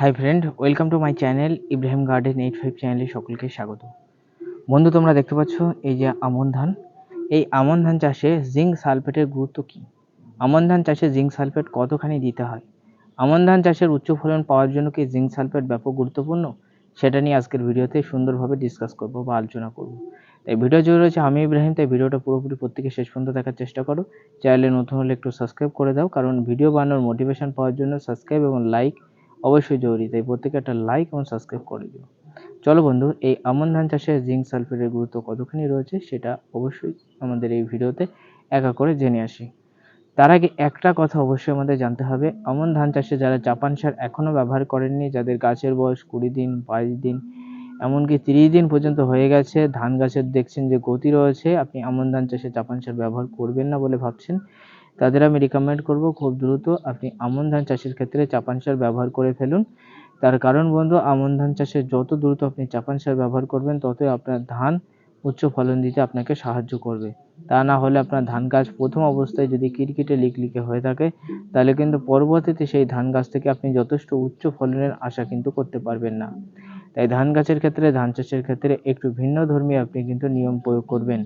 Hi friend welcome to my channel Ibrahim garden eight five চ্যানেলে সকলকে স্বাগত। বন্ধু, তোমরা দেখতে পাচ্ছ এই যে আমন ধান। এই আমন ধান চাষে জিঙ্ক সালফেটের গুরুত্ব কী? আমন ধান চাষে জিঙ্ক সালফেট কতখানি দিতে হয়? আমন ধান চাষের উচ্চ ফলন পাওয়ার জন্য কি জিঙ্ক সালফেট ব্যাপক গুরুত্বপূর্ণ? সেটা নিয়ে আজকের ভিডিওতে সুন্দরভাবে ডিসকাস করব বা আলোচনা করব। তাই ভিডিও জুড়ে রয়েছে আমি ইব্রাহিম, তাই ভিডিওটা পুরোপুরি প্রত্যেকে শেষ পর্যন্ত দেখার চেষ্টা করো। চ্যানেলে নতুন হলে একটু সাবস্ক্রাইব করে দাও, কারণ ভিডিও বানানোর মোটিভেশন পাওয়ার জন্য সাবস্ক্রাইব এবং লাইক অবশ্যই জরুরি, তাই প্রত্যেকে একটা লাইক এবং সাবস্ক্রাইব করে দিও। চলো বন্ধু, এই আমন ধান চাষে জিঙ্ক সালফেটের গুরুত্ব কতখানি রয়েছে সেটা অবশ্যই আমাদের এই ভিডিওতে একা করে জেনে আসি। তার আগে একটা কথা অবশ্যই আমাদের জানতে হবে, আমন ধান চাষে যারা জাপান সার এখনও ব্যবহার করেননি, যাদের গাছের বয়স কুড়ি দিন, বাইশ দিন, এমনকি তিরিশ দিন পর্যন্ত হয়ে গেছে, ধান গাছের দেখছেন যে গতি রয়েছে, আপনি আমন ধান চাষে জাপান সার ব্যবহার করবেন না বলে ভাবছেন তাদের আমি রিকমেন্ড করব খুব দ্রুত আপনি আমন ধান চাষের ক্ষেত্রে চাপান সার ব্যবহার করে ফেলুন। তার কারণ বন্ধু, আমন ধান চাষে যত দ্রুত আপনি চাপান সার ব্যবহার করবেন, ততই আপনার ধান উচ্চ ফলন দিতে আপনাকে সাহায্য করবে। তা না হলে আপনার ধান গাছ প্রথম অবস্থায় যদি কিরকিটে লিকলিকে হয়ে থাকে, তাহলে কিন্তু পরবর্তীতে সেই ধান গাছ থেকে আপনি যথেষ্ট উচ্চ ফলনের আশা কিন্তু করতে পারবেন না। তাই ধান গাছের ক্ষেত্রে, ধান চাষের ক্ষেত্রে একটু ভিন্ন ধর্মী আপনি কিন্তু নিয়ম প্রয়োগ করবেন।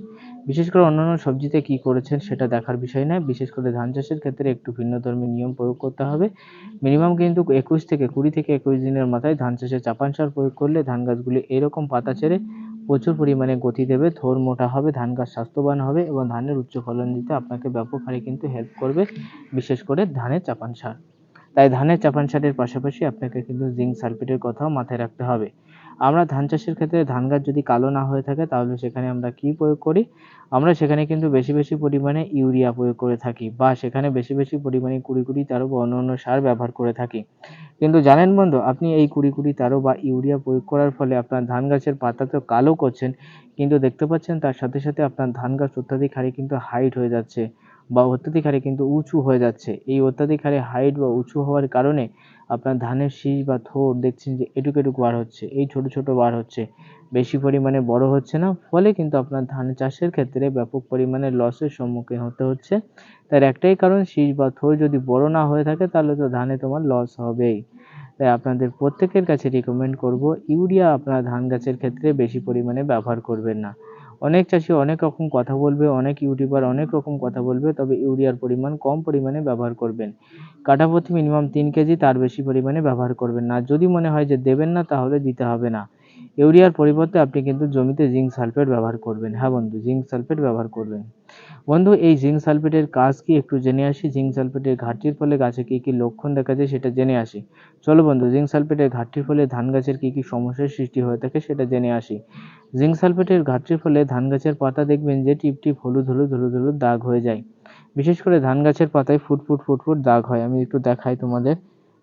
বিশেষ করে অন্যান্য সবজিতে কি করেছেন সেটা দেখার বিষয় নয়। বিশেষ করে ধান চাষের ক্ষেত্রে একটু ভিন্ন ধর্মী নিয়ম প্রয়োগ করতে হবে। মিনিমাম কিন্তু একুশ থেকে কুড়ি থেকে একুশ দিনের মাথায় ধান চাষে চাপান সার প্রয়োগ করলে ধান গাছগুলি এরকম পাতা ছেড়ে প্রচুর পরিমাণে গতি দেবে, থোর মোটা হবে, ধান গাছ স্বাস্থ্যবান হবে এবং ধানের উচ্চ ফলন দিতে আপনাকে ব্যাপক হারে কিন্তু হেল্প করবে, বিশেষ করে ধানের চাপান সার। তাই ধানের চাপান সারের পাশাপাশি আপনাকে কিন্তু জিঙ্ক সালফেটের কথাও মাথায় রাখতে হবে। আমরা ধান চাষের ক্ষেত্রে ধান গাছ যদি কালো না হয়ে থাকে, তাহলে সেখানে আমরা কি প্রয়োগ করি? আমরা সেখানে কিন্তু বেশি বেশি পরিমাণে ইউরিয়া প্রয়োগ করে থাকি বা সেখানে বেশি বেশি পরিমাণে কুড়ি কুড়ি তেরো বা অন্য অন্য সার ব্যবহার করে থাকি। কিন্তু জানেন বন্ধু, আপনি এই কুড়ি কুড়ি তেরো বা ইউরিয়া প্রয়োগ করার ফলে আপনার ধান গাছের পাতা তো কালো করছেন, কিন্তু দেখতে পাচ্ছেন তার সাথে সাথে আপনার ধান গাছ অত্যাধিক হারে কিন্তু হাইট হয়ে যাচ্ছে। বা অত্যাধিক হারে কিন্তু উঁচু হয়ে যাচ্ছে। এই অত্যাধিক হারে হাইট বা উঁচু হওয়ার কারণে আপনার ধানের শীষ বা থোর দেখছেন যে এটুক এটুকু বার হচ্ছে, এই ছোট ছোট বার হচ্ছে। বেশি পরিমাণে বড় হচ্ছে না, ফলে কিন্তু আপনার ধান চাষের ক্ষেত্রে ব্যাপক পরিমাণে লসের সম্মুখীন হতে হচ্ছে। তার একটাই কারণ, শীষ বা থোর যদি বড় না হয়ে থাকে, তাহলে তো ধানে তোমার লস হবেই। তাই আপনাদের প্রত্যেকের কাছে রিকমেন্ড করব, ইউরিয়া আপনার ধান গাছের ক্ষেত্রে বেশি পরিমাণে ব্যবহার করবেন না। অনেক চাষি অনেক রকম কথা বলবে, অনেক ইউটিউবার অনেক রকম কথা বলবে, তবে ইউরিয়ার পরিমাণ কম পরিমাণে ব্যবহার করবেন। কাঠাপ্রতি মিনিমাম তিন কেজি তার বেশি পরিমাণে ব্যবহার করবেন না। যদি মনে হয় যে দেবেন না, তাহলে দিতে হবে না। ইউরিয়ার পরিবর্তে আপনি কিন্তু জমিতে জিঙ্ক সালফেট ব্যবহার করবেন। হ্যাঁ বন্ধু জিঙ্ক সালফেট ব্যবহার করবেন। বন্ধু, এই জিঙ্ক সালফেটের কাজ কি একটু জেনে আসি? জিঙ্ক সালফেটের ঘাটতির ফলে গাছে কী কী লক্ষণ দেখা যায় সেটা জেনে আসি। চলো বন্ধু জিঙ্ক সালফেটের ঘাটতির ফলে ধান গাছের কী কী সমস্যার সৃষ্টি হয়ে থাকে সেটা জেনে আসি। জিঙ্ক সালফেটের ঘাটতির ফলে ধান গাছের পাতা দেখবেন যে টিপ টিপ হলুদ হলুদ হলুদ হলুদ দাগ হয়ে যায়। বিশেষ করে ধান গাছের পাতায় ফুট ফুট ফুট ফুট দাগ হয়। আমি একটু দেখাই তোমাদের।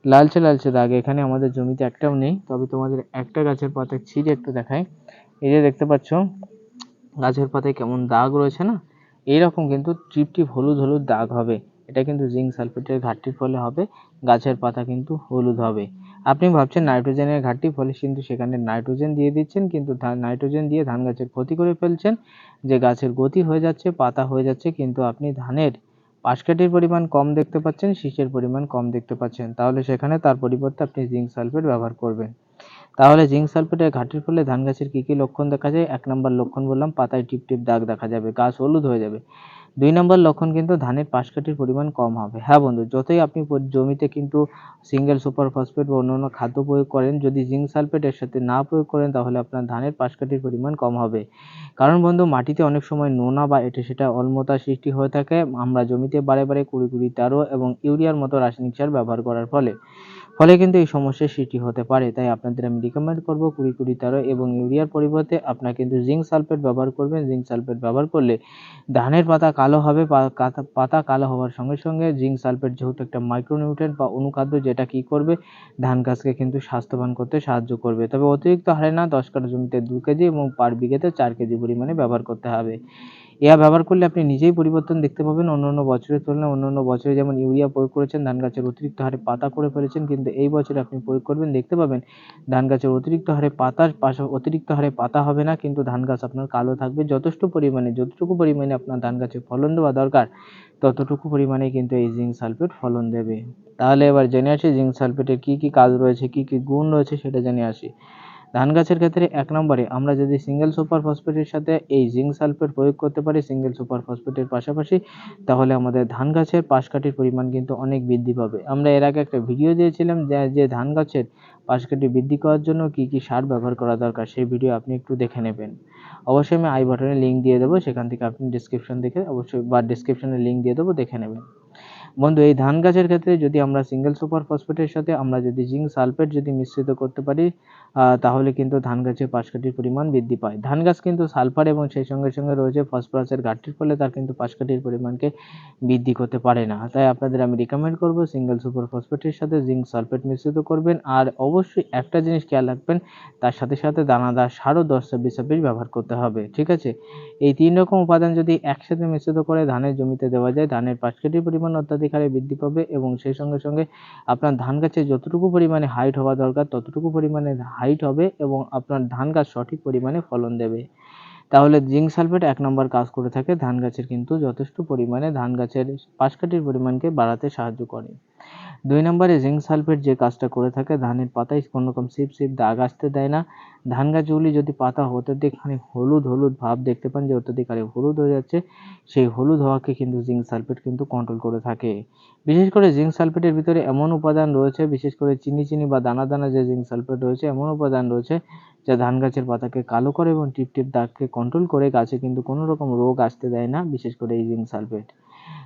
লালচে লালচে দাগ। এখানে আমাদের জমিতে একটাও নেই, তবে তোমাদের একটা গাছের পাতায় ছিঁড়ে একটু দেখাই। এই যে দেখতে পাচ্ছ, গাছের পাতায় কেমন দাগ রয়েছে না? এইরকম কিন্তু টিপ টিপ হলুদ হলুদ দাগ হবে। এটা কিন্তু জিঙ্ক সালফেটের ঘাটতির ফলে হবে, গাছের পাতা কিন্তু হলুদ হবে। আপনি ভাবছেন নাইট্রোজেনের ঘাটতি, ফলে কিন্তু সেখানে নাইট্রোজেন দিয়ে দিচ্ছেন, কিন্তু নাইট্রোজেন দিয়ে ধান গাছের ক্ষতি করে ফেলছেন। যে গাছের গতি হয়ে যাচ্ছে, পাতা হয়ে যাচ্ছে, কিন্তু আপনি ধানের পাশকাঠির পরিমাণ কম দেখতে পাচ্ছেন, শীষের পরিমাণ কম দেখতে পাচ্ছেন। তাহলে সেখানে তার পরিবর্তে আপনি জিঙ্ক সালফেট ব্যবহার করবেন। তাহলে জিঙ্ক সালফেটের ঘাটির ফলে ধান গাছের কী কী লক্ষণ দেখা যায়? এক নম্বর লক্ষণ বললাম, পাতায় টিপ টিপ দাগ দেখা যাবে, গাছ হলুদ হয়ে যাবে। দুই নম্বর লক্ষণ কিন্তু ধানের পাশকাঠির পরিমাণ কম হবে। হ্যাঁ বন্ধু, যতই আপনি জমিতে কিন্তু সিঙ্গেল সুপার ফসফেট বা অন্যান্য খাদ্য প্রয়োগ করেন, যদি জিঙ্ক সালফেট এর সাথে না প্রয়োগ করেন, তাহলে আপনার ধানের পাশকাঠির পরিমাণ কম হবে। কারণ বন্ধু, মাটিতে অনেক সময় নোনা বা এটা সেটা অলমতা সৃষ্টি হয়ে থাকে। আমরা জমিতে বারে বারে কুড়ি কুড়ি তেরো এবং ইউরিয়ার মতো রাসায়নিক সার ব্যবহার করার ফলে। ফলে কিন্তু এই সমস্যার সৃষ্টি হতে পারে। তাই আপনাদের আমি রিকমেন্ড করব কুড়ি কুড়ি তেরো এবং ইউরিয়ার পরিবর্তে আপনার কিন্তু জিঙ্ক সালফেট ব্যবহার করবেন। জিঙ্ক সালফেট ব্যবহার করলে ধানের পাতা কালো হবে পাতা কালো হওয়ার সঙ্গে সঙ্গে জিঙ্ক সালফেট যেহেতু একটা মাইক্রোনিউট্রেন্ট বা অনুখাদ্য যেটা কি করবে, ধান গাছকে কিন্তু স্বাস্থ্যবান করতে সাহায্য করবে। তবে অতিরিক্ত হারে না, দশ কাঠা জমিতে দু কেজি এবং পার বিঘেতে চার কেজি পরিমাণে ব্যবহার করতে হবে। ইহা ব্যবহার করলে আপনি নিজেই পরিবর্তন দেখতে পাবেন। অন্য অন্য বছরের তুলনায় অন্য অন্য বছরে যেমন ইউরিয়া প্রয়োগ করেছেন, ধান গাছের অতিরিক্ত হারে পাতা করে ফেলেছেন, কিন্তু এই বছরে আপনি প্রয়োগ করবেন, দেখতে পাবেন ধান গাছের অতিরিক্ত হারে পাতার পাশা অতিরিক্ত হারে পাতা হবে না, কিন্তু ধান গাছ আপনার কালো থাকবে। যথেষ্ট পরিমাণে, যতটুকু পরিমাণে আপনার ধান গাছে ফলন দেওয়া দরকার, ততটুকু পরিমাণে কিন্তু এই জিঙ্ক সালফেট ফলন দেবে। তাহলে এবার জেনে আসি জিঙ্ক সালফেটের কী কী কাজ রয়েছে, কী কী গুণ রয়েছে, সেটা জেনে আসি। ধান গাছের ক্ষেত্রে এক নম্বরে আমরা যদি সিঙ্গেল সুপার ফসফেটের সাথে এই জিঙ্ক সালফেট প্রয়োগ করতে পারি সিঙ্গেল সুপার ফসফেটের পাশাপাশি, তাহলে আমাদের ধান গাছের পাশকাঠির পরিমাণ কিন্তু অনেক বৃদ্ধি পাবে। আমরা এর আগে একটা ভিডিও দিয়েছিলাম যে যে ধান গাছের পাশকাঠি বৃদ্ধি করার জন্য কী কী সার ব্যবহার করা দরকার, সেই ভিডিও আপনি একটু দেখে নেবেন। অবশ্যই আমি আই বাটনে লিঙ্ক দিয়ে দেবো, সেখান থেকে আপনি ডিসক্রিপশন দেখে অবশ্যই বা ডিসক্রিপশনে লিঙ্ক দিয়ে দেবো, দেখে নেবেন। বন্ধু, এই ধান গাছের ক্ষেত্রে যদি আমরা সিঙ্গেল সুপার ফসফেটের সাথে আমরা যদি জিঙ্ক সালফেট যদি মিশ্রিত করতে পারি তাহলে কিন্তু ধান গাছের পাশকাঠির পরিমাণ বৃদ্ধি পায়। ধান গাছ কিন্তু সালফার এবং সেই সঙ্গে সঙ্গে রয়েছে ফসফরাসের ঘাটতির ফলে তার কিন্তু পাশকাঠির পরিমাণকে বৃদ্ধি করতে পারে না। তাই আপনাদের আমি রিকমেন্ড করব সিঙ্গেল সুপার ফসফেটের সাথে জিঙ্ক সালফেট মিশ্রিত করবেন। আর অবশ্যই একটা জিনিস খেয়াল রাখবেন, তার সাথে সাথে দানাদার সারও দশ ছাব্বিশ ছাব্বিশ ব্যবহার করতে হবে, ঠিক আছে? এই তিন রকম উপাদান যদি একসাথে মিশ্রিত করে ধানের জমিতে দেওয়া যায়, ধানের পাশকাঠির পরিমাণ অত্যাধিক হারে বৃদ্ধি পাবে এবং সেই সঙ্গে সঙ্গে আপনার ধান গাছে যতটুকু পরিমাণে হাইট হওয়া দরকার, ততটুকু পরিমাণে হাইট হবে এবং আপনার ধান গাছ সঠিক পরিমাণে ফলন দেবে। তাহলে জিঙ্ক সালফেট এক নম্বর কাজ করে থাকে, ধান গাছের কিন্তু যথেষ্ট পরিমাণে ধান গাছের পাশকাঠির পরিমাণকে বাড়াতে সাহায্য করে। দুই নম্বরে জিঙ্ক সালফেট যে কাজটা করে থাকে, ধানের পাতায় কোনো রকম সিপ সিপ দাগ আসতে দেয় না। ধান গাছগুলি যদি পাতা অত্যাধিক খানি হলুদ হলুদ ভাব দেখতে পান যে অত্যাধিক হারে হলুদ হয়ে যাচ্ছে। সেই হলুদ হওয়াকে কিন্তু জিঙ্ক সালফেট কিন্তু কন্ট্রোল করে থাকে। বিশেষ করে জিঙ্ক সালফেটের ভিতরে এমন উপাদান রয়েছে, বিশেষ করে চিনি চিনি বা দানা দানা যে জিঙ্ক সালফেট রয়েছে, এমন উপাদান রয়েছে যা ধান গাছের পাতাকে কালো করে এবং টিপ টিপ দাগকে কন্ট্রোল করে গাছে কিন্তু কোনো রকম রোগ আসতে দেয় না, বিশেষ করে এই জিঙ্ক সালফেট।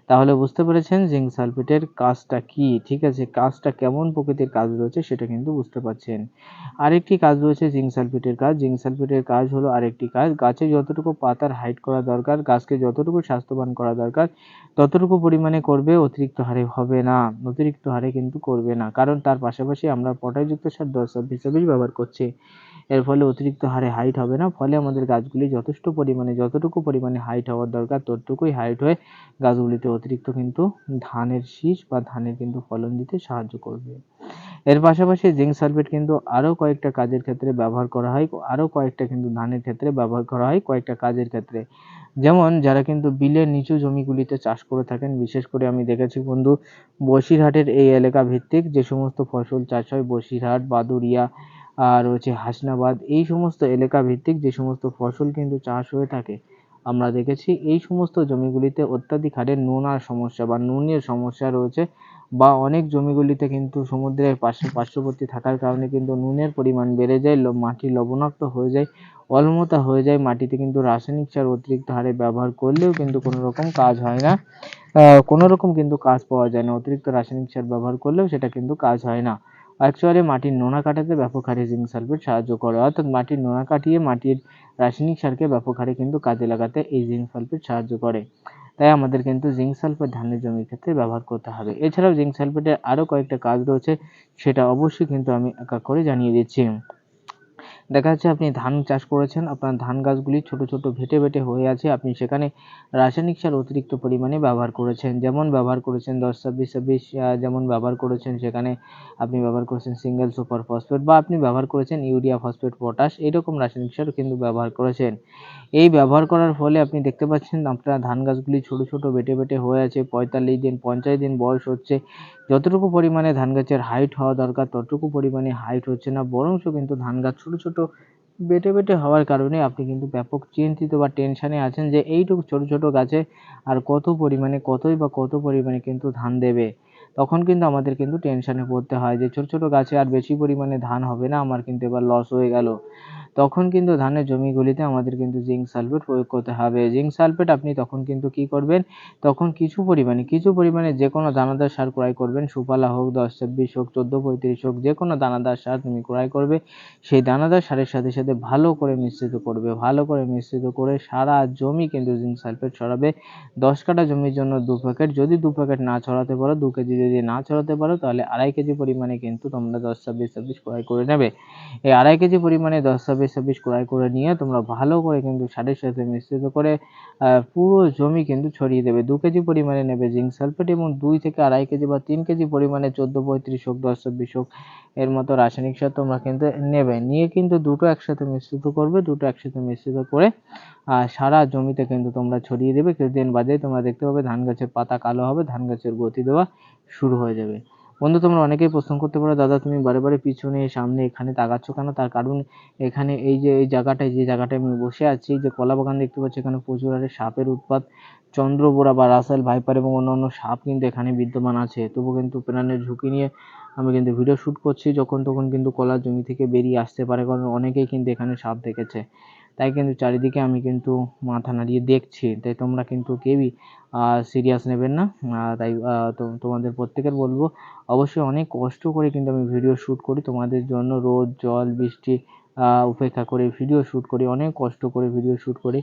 তাহলে বুঝতে পেরেছেন জিঙ্ক সালফেটের কাজটা কি, ঠিক আছে? কাজটা কেমন প্রকৃতির কাজ রয়েছে সেটা কিন্তু বুঝতে পারছেন। আরেকটি কাজ রয়েছে জিঙ্ক সালফেটের কাজ। জিঙ্ক সালফেটের কাজ হলো আরেকটি কাজ। গাছে যতটুকু পাতার হাইট করা দরকার, গাছকে যতটুকু স্বাস্থ্যবান করা দরকার, ততটুকু পরিমাণে করবে, অতিরিক্ত হারে হবে না। অতিরিক্ত হারে কিন্তু করবে না। কারণ তার পাশাপাশি আমরা পটাশযুক্ত সার দশ ছাব্বিশ ব্যবহার করছি। এর ফলে অতিরিক্ত হারে হাইট হবে না। ফলে আমাদের গাছগুলি যথেষ্ট পরিমাণে, যতটুকু পরিমাণে হাইট হওয়ার দরকার, ততটুকুই হাইট হয়ে গাছগুলিতে অতিরিক্ত কিন্তু ধানের শীষ বা ধানের কিন্তু ফলন দিতে সাহায্য করবে। এর পাশাপাশি জিঙ্ক সালফেট কিন্তু আরও কয়েকটা কাজের ক্ষেত্রে ব্যবহার করা হয়, আরও কয়েকটা কিন্তু ধানের ক্ষেত্রে ব্যবহার করা হয় কয়েকটা কাজের ক্ষেত্রে। যেমন যারা কিন্তু বিলের নিচু জমিগুলিতে চাষ করে থাকেন, বিশেষ করে আমি দেখেছি বন্ধু বসিরহাটের এই এলাকা ভিত্তিক যে সমস্ত ফসল চাষ হয়, বসিরহাট বাদুরিয়া রয়েছে হাসনাবাদ। এই সমস্ত এলাকা ভিত্তিক যে সমস্ত ফসল কিন্তু চাষ হয়ে থাকে, আমরা দেখেছি এই সমস্ত জমিগুলিতে অত্যাধিক হারে নোনার সমস্যা বা নুনের সমস্যা রয়েছে বা অনেক জমিগুলিতে কিন্তু সমুদ্রের পাশে পার্শ্ববর্তী থাকার কারণে কিন্তু নুনের পরিমাণ বেড়ে যায় মাটি লবণাক্ত হয়ে যায়, অলমতা হয়ে যায়, মাটিতে কিন্তু রাসায়নিক সার অতিরিক্ত হারে ব্যবহার করলেও কিন্তু কোনো রকম কাজ হয় না। কোনো রকম কিন্তু কাজ পাওয়া যায় না, অতিরিক্ত রাসায়নিক সার ব্যবহার করলেও সেটা কিন্তু কাজ হয় না। অ্যাকচুয়ালি মাটির নোনা কাটাতে ব্যাপক হারে জিঙ্ক সালফেট সাহায্য করে। অর্থাৎ মাটির নোনা কাটিয়ে মাটির রাসায়নিক সারকে ব্যাপক হারে কিন্তু কাজে লাগাতে এই জিঙ্ক সালফেট সাহায্য করে। তাই আমাদের কিন্তু জিঙ্ক সালফেট ধানের জমির ক্ষেত্রে ব্যবহার করতে হবে। এছাড়াও জিঙ্ক সালফেটের আরও কয়েকটা কাজ রয়েছে, সেটা অবশ্যই কিন্তু আমি এক এক করে জানিয়ে দিচ্ছি। দেখা যাচ্ছে আপনি ধান চাষ করেছেন, আপনার ধান গাছগুলি ছোট ছোট ভেটে ভেটে হয়ে আছে, আপনি সেখানে রাসায়নিক সার অতিরিক্ত পরিমাণে ব্যবহার করেছেন, যেমন ব্যবহার করেছেন দশ ছাব্বিশ ছাব্বিশ যেমন ব্যবহার করেছেন সেখানে আপনি ব্যবহার করেছেন সিঙ্গেল সুপার ফসফেট বা আপনি ব্যবহার করেছেন ইউরিয়া ফসফেট পটাশ এরকম রাসায়নিক সার কিন্তু ব্যবহার করেছেন। এই ব্যবহার করার ফলে আপনি দেখতে পাচ্ছেন আপনার ধান গাছগুলি ছোট ছোট, বেটে বেটে হয়ে আছে, পঁয়তাল্লিশ দিন, পঞ্চাশ দিন বয়স হচ্ছে। যতটুকু পরিমাণে ধান গাছের হাইট হওয়া দরকার, ততটুকু পরিমাণে হাইট হচ্ছে না বরঞ্চ কিন্তু ধান গাছ ছোট ছোট, বেটে বেটে হওয়ার কারণে আপনি কিন্তু ব্যাপক চিন্তিত বা টেনশানে আছেন যে এইটুকু ছোট ছোট গাছে আর কত পরিমাণে, কতই বা কত পরিমাণে কিন্তু ধান দেবে। তখন কিন্তু আমাদের কিন্তু টেনশনে পড়তে হয় যে ছোট ছোট গাছে আর বেশি পরিমাণে ধান হবে না, আমার কিন্তু এবার লস হয়ে গেল। তখন কিন্তু ধানের জমিগুলিতে আমাদের কিন্তু জিঙ্ক সালফেট প্রয়োগ করতে হবে। জিঙ্ক সালফেট আপনি তখন কিন্তু কি করবেন? তখন কিছু পরিমাণে কিছু পরিমাণে যে কোনো দানাদার সার ক্রয় করবেন। সুপালা হোক, দশ ছাব্বিশ হোক, চোদ্দ পঁয়ত্রিশ হোক, যে কোনো দানাদার সার তুমি ক্রয় করবে। সেই দানাদার সারের সাথে সাথে ভালো করে মিশ্রিত করবে। ভালো করে মিশ্রিত করে সারা জমি কিন্তু জিঙ্ক সালফেট ছড়াবে। দশ কাঠা জমির জন্য দু প্যাকেট যদি দু প্যাকেট না ছড়াতে পারো, দু কেজি যদি না ছড়াতে পারো, তাহলে আড়াই কেজি পরিমাণে কিন্তু তোমরা দশ, ছাব্বিশ ছাব্বিশ ক্রয় করে নেবে। এই আড়াই কেজি পরিমাণে দশ, ছাব্বিশ ছাব্বিশ ছাব্বিশ ক্রয় করে নিয়ে তোমরা ভালো করে কিন্তু সারের সাথে মিশ্রিত করে পুরো জমি কিন্তু ছড়িয়ে দেবে। দু কেজি পরিমাণে নেবে জিঙ্ক সালফেট এবং দুই থেকে আড়াই কেজি বা তিন কেজি পরিমাণে চোদ্দ, পঁয়ত্রিশ হোক, দশ চব্বিশ হোক, এর মতো রাসায়নিক সার তোমরা কিন্তু নেবে। নিয়ে কিন্তু দুটো একসাথে মিশ্রিত করবে, দুটো একসাথে মিশ্রিত করে সারা জমিতে কিন্তু তোমরা ছড়িয়ে দেবে। কিছুদিন বাদে তোমরা দেখতে পাবে ধান গাছের পাতা কালো হবে ধান গাছের গতি দেওয়া শুরু হয়ে যাবে। বন্ধু, তোমরা অনেকেই প্রশ্ন করতে পারো, দাদা, তুমি বারে বারে পিছনে, সামনে এখানে তাকাচ্ছ কেন? তার কারণ এখানে এই যে, এই জায়গাটায়, যে জায়গাটায় আমি বসে আছি, যে কলা বাগান দেখতে পাচ্ছি, এখানে প্রচুর হারে সাপের উৎপাত। চন্দ্রবোরা বা রাসেল, ভাইপার এবং অন্যান্য সাপ কিন্তু এখানে বিদ্যমান আছে। তবু কিন্তু প্রাণের ঝুঁকি নিয়ে আমি কিন্তু ভিডিও শ্যুট করছি যখন তখন কিন্তু কলার জমি থেকে বেরিয়ে আসতে পারে, কারণ অনেকেই কিন্তু এখানে সাপ দেখেছে। তাই কিন্তু চারিদিকে আমি কিন্তু মাথা নাড়িয়ে দেখছি। তাই তোমরা কিন্তু কেউই সিরিয়াস নেবেন না। তাই তোমাদের প্রত্যেকের বলব, অবশ্যই অনেক কষ্ট করে কিন্তু আমি ভিডিও শ্যুট করি। তোমাদের জন্য রোদ, জল, বৃষ্টি উপেক্ষা করে ভিডিও শ্যুট করি, অনেক কষ্ট করে ভিডিও শ্যুট করি।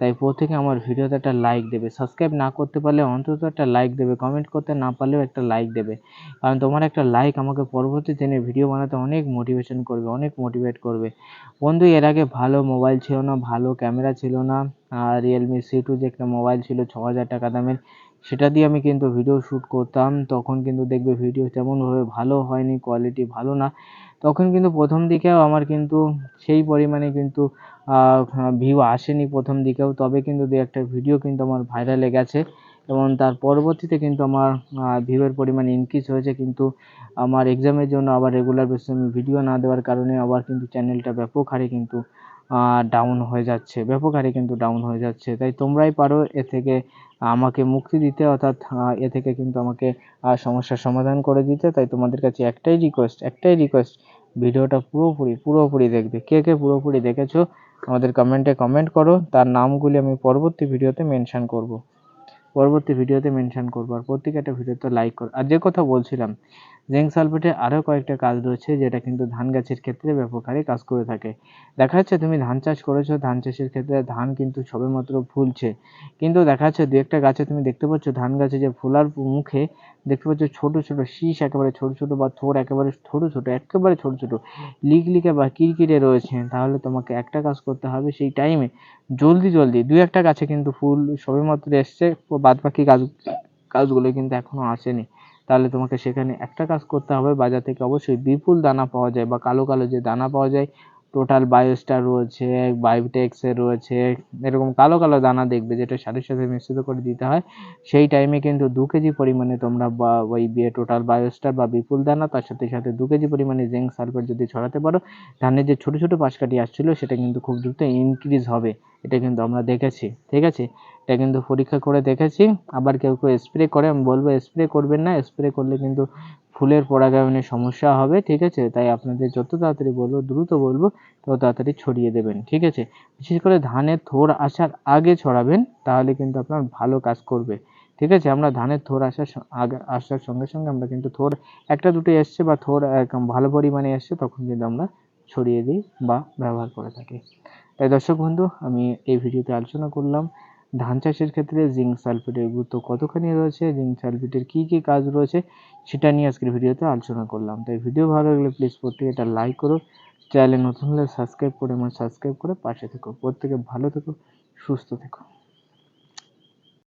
তাই প্রত্যেকে আমার ভিডিওতে একটা লাইক দেবে। সাবস্ক্রাইব না করতে পারলে অন্তত একটা লাইক দেবে। কমেন্ট করতে না পারলেও একটা লাইক দেবে। কারণ তোমার একটা লাইক আমাকে পরবর্তী দিনে ভিডিও বানাতে অনেক মোটিভেশন করবে, অনেক মোটিভেট করবে। বন্ধু, এর আগে ভালো মোবাইল ছিল না, ভালো ক্যামেরা ছিল না, আর রিয়েলমি সি টু যে একটা মোবাইল ছিল ছ হাজার টাকা দামের, সেটা দিয়ে আমি কিন্তু ভিডিও শ্যুট করতাম। তখন কিন্তু দেখবে ভিডিও তেমনভাবে ভালো হয়নি কোয়ালিটি ভালো না। তখন কিন্তু প্রথম দিকেও আমার কিন্তু সেই পরিমাণে কিন্তু ভিউ আসেনি প্রথম দিকেও, তবে কিন্তু দু একটা ভিডিও কিন্তু আমার ভাইরালে গেছে। এবং তার পরবর্তীতে কিন্তু আমার ভিউয়ের পরিমাণ ইনক্রিজ হয়েছে, কিন্তু আমার এক্সামের জন্য আবার রেগুলার বেসিসে আমি ভিডিও না দেওয়ার কারণে আবার কিন্তু চ্যানেলটা ব্যাপক হারে কিন্তু ডাউন হয়ে যাচ্ছে, ব্যাপক হারে কিন্তু ডাউন হয়ে যাচ্ছে। তাই তোমরাই পারো, এ থেকে আমাকে মুক্তি দিতে, অর্থাৎ এ থেকে কিন্তু আমাকে সমস্যার সমাধান করে দিতে। তাই তোমাদের কাছে একটাই রিকোয়েস্ট একটাই রিকোয়েস্ট ভিডিওটা পুরোপুরি পুরোপুরি দেখবে। কে কে পুরোপুরি দেখেছ, আমাদের কমেন্টে কমেন্ট করো। তার নামগুলি আমি পরবর্তী ভিডিওতে মেনশান করব। পরবর্তী ভিডিওতে মেনশান করব। আর প্রত্যেকটা ভিডিওতে লাইক করো। আর যে কথা বলছিলাম জিঙ্ক সালফেটের আরও কয়েকটা কাজ রয়েছে যেটা কিন্তু ধান গাছের ক্ষেত্রে ব্যাপক হারে কাজ করে থাকে। দেখা যাচ্ছে তুমি ধান চাষ করেছ, ধান চাষের ক্ষেত্রে ধান কিন্তু সবেমাত্র ফুলছে। কিন্তু দেখা যাচ্ছে দু একটা গাছে তুমি দেখতে পাচ্ছ ধান গাছে যে ফোলার মুখে দেখতে পাচ্ছ ছোট ছোট শীষ, একেবারে ছোট ছোট বা থোড় একেবারে ছোট ছোট, একেবারে ছোট ছোট লিকলিকে বা কিরকিরে রয়েছে। তাহলে তোমাকে একটা কাজ করতে হবে সেই টাইমে জলদি জলদি দু একটা গাছে কিন্তু ফুল সবেমাত্র এসছে বাদ বাকি গাছ গাছগুলো কিন্তু এখনও আসেনি। তাহলে তোমাকে সেখানে একটা কাজ করতে হবে। বাজার থেকে অবশ্যই বিপুল দানা পাওয়া যায় বা কালো কালো যে দানা পাওয়া যায় টোটাল বায়োস্টার রয়েছে বায়োটেক্সের রয়েছে, এরকম কালো কালো দানা দেখবে যেটা সারের সাথে মিশ্রিত করে দিতে হয়। সেই টাইমে কিন্তু দু কেজি পরিমাণে তোমরা বা ওই টোটাল বায়োস্টার বা বিপুল দানা, তার সাথে সাথে দু কেজি পরিমাণে জিঙ্ক সালফেট যদি ছড়াতে পারো ধানের যে ছোটো ছোটো পাশকাঠি আসছিল, সেটা কিন্তু খুব দ্রুত ইনক্রিজ হবে। এটা কিন্তু আমরা দেখেছি। ঠিক আছে? এটা কিন্তু পরীক্ষা করে দেখেছি। আবার কেউ কেউ স্প্রে করে, আমি বলব স্প্রে করবেন না স্প্রে করলে কিন্তু ফুলের পরাগায়নে সমস্যা হবে, ঠিক আছে? তাই আপনাদের যত তাড়াতাড়ি বলব, দ্রুত বলব, তত তাড়াতাড়ি ছড়িয়ে দেবেন, ঠিক আছে? বিশেষ করে ধানের থোর আসার আগে ছড়াবেন, তাহলে কিন্তু আপনার ভালো কাজ করবে, ঠিক আছে? আমরা ধানের থোর আসার আগে আসার সঙ্গে সঙ্গে আমরা কিন্তু থোর একটা দুটো এসছে বা থোর ভালো পরিমাণে এসছে, তখন কিন্তু আমরা ছড়িয়ে দিই বা ব্যবহার করে থাকি। তাই দর্শক বন্ধু, আমি এই ভিডিওতে আলোচনা করলাম। ধান চাষের ক্ষেত্রে জিঙ্ক সালফেটের গুরুত্ব কতখানি রয়েছে? জিঙ্ক সালফেটের কী কী কাজ রয়েছে? সেটা নিয়ে আজকের ভিডিওতে আলোচনা করলাম। তাই ভিডিও ভালো লাগলে প্লিজ প্রত্যেকে এটা লাইক করো চ্যানেল নতুন হলে সাবস্ক্রাইব করে আমার সাবস্ক্রাইব করে পাশে থেকো। প্রত্যেকে ভালো থেকো, সুস্থ থেকো।